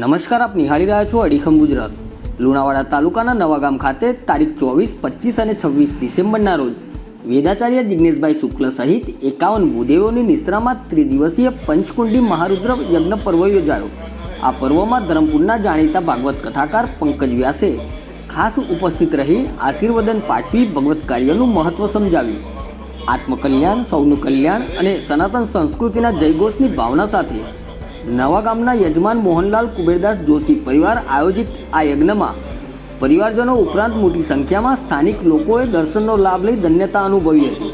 નમસ્કાર, આપ નિહાળી રહ્યા છો અડીખમ ગુજરાત. લુણાવાડા તાલુકાના નવાગામ ખાતે તારીખ ચોવીસ, પચીસ અને છવ્વીસ ડિસેમ્બરના રોજ વેદાચાર્ય જિજ્ઞેશભાઈ શુક્લ સહિત એકાવન ભૂદેવોની નિશ્રામાં ત્રિદિવસીય પંચકુંડી મહારુદ્ર યજ્ઞ પર્વ યોજાયો. આ પર્વમાં ધરમપુરના જાણીતા ભાગવત કથાકાર પંકજ વ્યાસે ખાસ ઉપસ્થિત રહી આશીર્વદન પાઠવી ભગવત કાર્યનું મહત્વ સમજાવ્યું. આત્મકલ્યાણ, સૌનું કલ્યાણ અને સનાતન સંસ્કૃતિના જયઘોષની ભાવના સાથે નવા ગામના યજમાન મોહનલાલ કુબેરદાસ જોશી પરિવાર આયોજિત આ યજ્ઞમાં પરિવારજનો ઉપરાંત મોટી સંખ્યામાં સ્થાનિક લોકોએ દર્શનનો લાભ લઈ ધન્યતા અનુભવી હતી.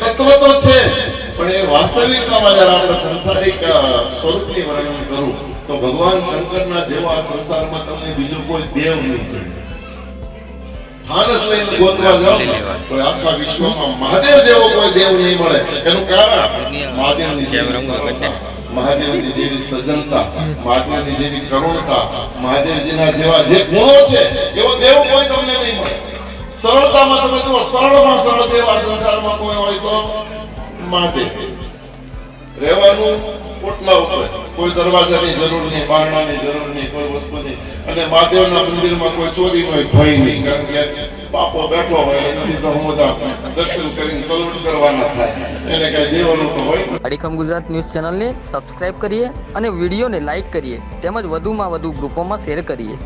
તત્વ તો છે પણ એ વાસ્તવિકતામાં જ્યારે આપણે સંસારિક સ્વરૂપની વર્ણન કરું તો ભગવાન શંકરના જેવા સંસારમાં તમને બીજો કોઈ દેવ નહીં જડે લઈને ગોતવા જાઓ તો આખા વિશ્વમાં મહાદેવ જેવો કોઈ દેવ નહીં મળે. એનું કારણ મહાદેવની મહાદેવની જેવી સજનતા મહાદેવની જેવી કરુણતા, મહાદેવજીના જેવા જે ગુણો છે, એવો દેવ કોઈ તમને નહીં મળે. સરળતામાં તમે જુઓ, સરળમાં સરળ દેવ આ સંસારમાં કોઈ હોય તો મહાદેવ. રહેવાનું પોટલા ઉપર. કોઈ દરવાજાની જરૂર નહીં, બારણાની જરૂર નહીં, કોઈ વસ્તુની. અને મહાદેવના મંદિરમાં કોઈ ચોરીનો ભય નહીં. કારણ કે બાપો બેઠો હોય દર્શન કરીને કલવટ કરવાના થાય એને કઈ દેવાનું તો હોય. અડીખમ ગુજરાત ન્યૂઝ ચેનલને સબસ્ક્રાઇબ કરીએ અને વિડીયોને લાઇક કરીએ. તેમજ વધુમાં વધુ ગ્રુપોમાં શેર કરીએ.